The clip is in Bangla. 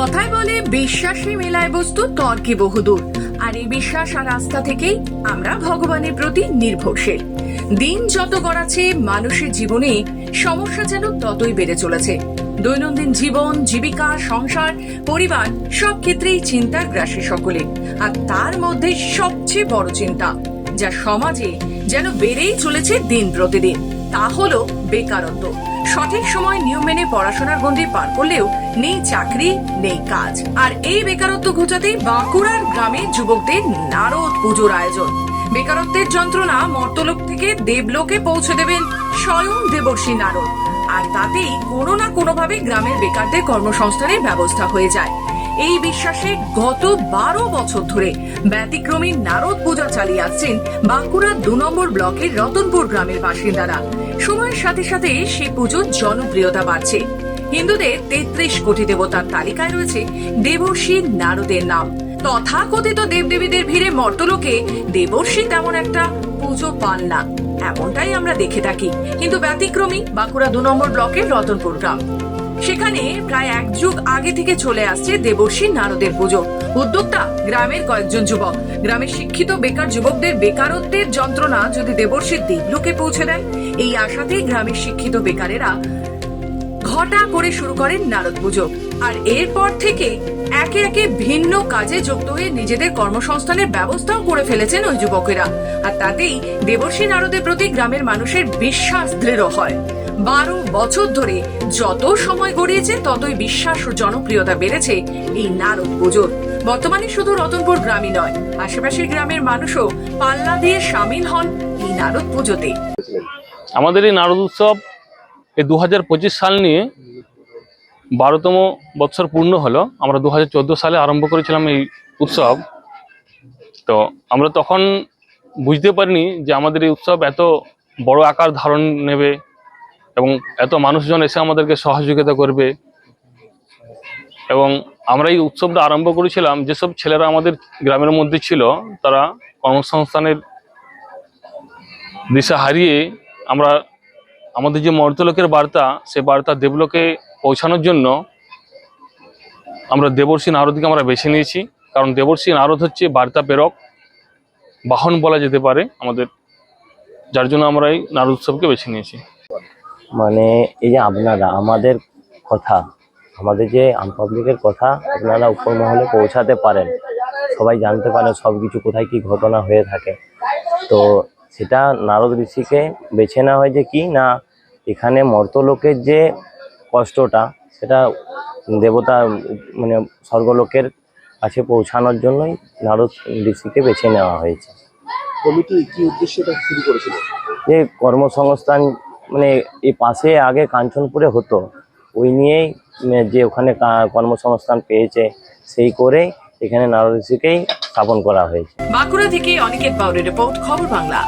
কথায় বলে বিশ্বাসী মেলায় বস্তু তর্কে বহুদূর। আর এই বিশ্বাস আর আস্থা থেকেই আমরা ভগবানের প্রতি নির্ভরশীল। দিন যত গড়াচ্ছে, মানুষের জীবনে সমস্যা যেন ততই বেড়ে চলেছে। দৈনন্দিন জীবন, জীবিকা, সংসার, পরিবার, সব ক্ষেত্রেই চিন্তার গ্রাসে সকলে। আর তার মধ্যে সবচেয়ে বড় চিন্তা, যা সমাজে যেন বেড়েই চলেছে দিন প্রতিদিন। তা হলো বেকারত্ব। সঠিক সময় নিয়ম মেনে পড়াশোনার গন্ডি পার করলেও নেই চাকরি, নেই কাজ। আর এই বেকারত্ব ঘোচাতেই বাঁকুড়ার গ্রামে যুবকদের নারদ পুজোর আয়োজন। বেকারত্বের যন্ত্রণা মর্তলোক থেকে দেবলোকে পৌঁছে দেবেন স্বয়ং দেবর্ষী নারদ। আর তাতেই কোনো না কোনোভাবে গ্রামের বেকারদের কর্মসংস্থানের ব্যবস্থা হয়ে যায়। এই বিশ্বাসে গত বারো বছর ধরে ব্যতিক্রমী নারদ পূজা চালিয়ে আসছেন বাঁকুড়ার দু নম্বর ব্লকের রতনপুর গ্রামের বাসিন্দারা। সময়ের সাথে সাথে সে পুজোর জনপ্রিয়তা বাড়ছে। হিন্দুদের তেত্রিশ কোটি দেবতার তালিকায় রয়েছে দেবর্ষী নারদের নাম। তথাকথিত দেবদেবীদের ভিড়ে মর্তলোকে দেবর্ষী তেমন একটা পুজো পান না। এমনটাই আমরা দেখে থাকি। কিন্তু ব্যতিক্রমী বাঁকুড়া দু নম্বর ব্লকের রতনপুর গ্রাম। সেখানে প্রায় এক যুগ আগে থেকে চলে আসছে দেবর্ষী নারদের পুজো। উদ্যোক্তা গ্রামের কয়েকজন যুবক। গ্রামের শিক্ষিত বেকার যুবকদের বেকারত্বের যন্ত্রণা যদি দেবর্ষীর দেবলোকে পৌঁছে দেয়, এই আশাতেই গ্রামের শিক্ষিত বেকারেরা ঘটা করে শুরু করেন নারদ পুজো। আর এরপর থেকে একে একে ভিন্ন কাজে যুক্ত হয়ে নিজেদের কর্মসংস্থানের ব্যবস্থাও করে ফেলেছেন ওই যুবকেরা। আর তাতেই দেবর্ষী নারদের প্রতি গ্রামের মানুষের বিশ্বাস দৃঢ় হয়। বারো বছর ধরে যত সময় গড়িয়েছে, ততই বিশ্বাস ও জনপ্রিয়তা বেড়েছে এই নারদ পুজোর। বর্তমানে শুধু রতনপুর গ্রামই নয়, আশেপাশের গ্রামের মানুষও পাল্লা দিয়ে সামিল হন এই নারদ পুজোতে। আমাদের এই নারদ উৎসব এই দু হাজার পঁচিশ সাল নিয়ে বারোতম বৎসর পূর্ণ হলো। আমরা দু হাজার চোদ্দ সালে আরম্ভ করেছিলাম এই উৎসব। তো আমরা তখন বুঝতে পারিনি যে আমাদের এই উৎসব এত বড় আকার ধারণ নেবে এবং এত মানুষজন এসে আমাদেরকে সহযোগিতা করবে। এবং আমরা এই উৎসবটা আরম্ভ করেছিলাম, যেসব ছেলেরা আমাদের গ্রামের মধ্যে ছিল, তারা কর্মসংস্থানের দিশা হারিয়ে আমরা আমাদের যে মর্তলোকের বার্তা, সে বার্তা দেবলোকে পৌঁছানোর জন্য আমরা দেবর্ষী নারদকে আমরা বেছে নিয়েছি। কারণ দেবর্ষী নারদ হচ্ছে বার্তা প্রেরক, বাহন বলা যেতে পারে আমাদের, যার জন্য আমরা এই নারদ উৎসবকে বেছে নিয়েছি। মানে এই যে আপনারা আমাদের কথা আমাদের যে পাবলিকের কথা আপনারা উপর মহলে পৌঁছাতে পারেন। সবাই জানতে পারেন সব কিছু কোথায় কি ঘটনা হয়ে থাকে। তো সেটা নারদ ঋষিকে বেছে নেওয়া হয় যে কি না এখানে মর্তলোকের যে কষ্টটা সেটা দেবতা মানে স্বর্গলোকের কাছে পৌঁছানোর জন্যই নারদ ঋষিকে বেছে নেওয়া হয়েছে। কমিটি কি উদ্দেশ্যে এটা শুরু করেছিল? যে কর্মসংস্থান মানে এই পাশে আগে কাঞ্চনপুরে হতো। ওই নিয়েই যে ওখানে কর্মসংস্থান পেয়েছে, সেই করেই এখানে নারদীকেই স্থাপন করা হয়েছে। বাঁকুড়া থেকে অনিকেত বাউরের রিপোর্ট, খবর বাংলা।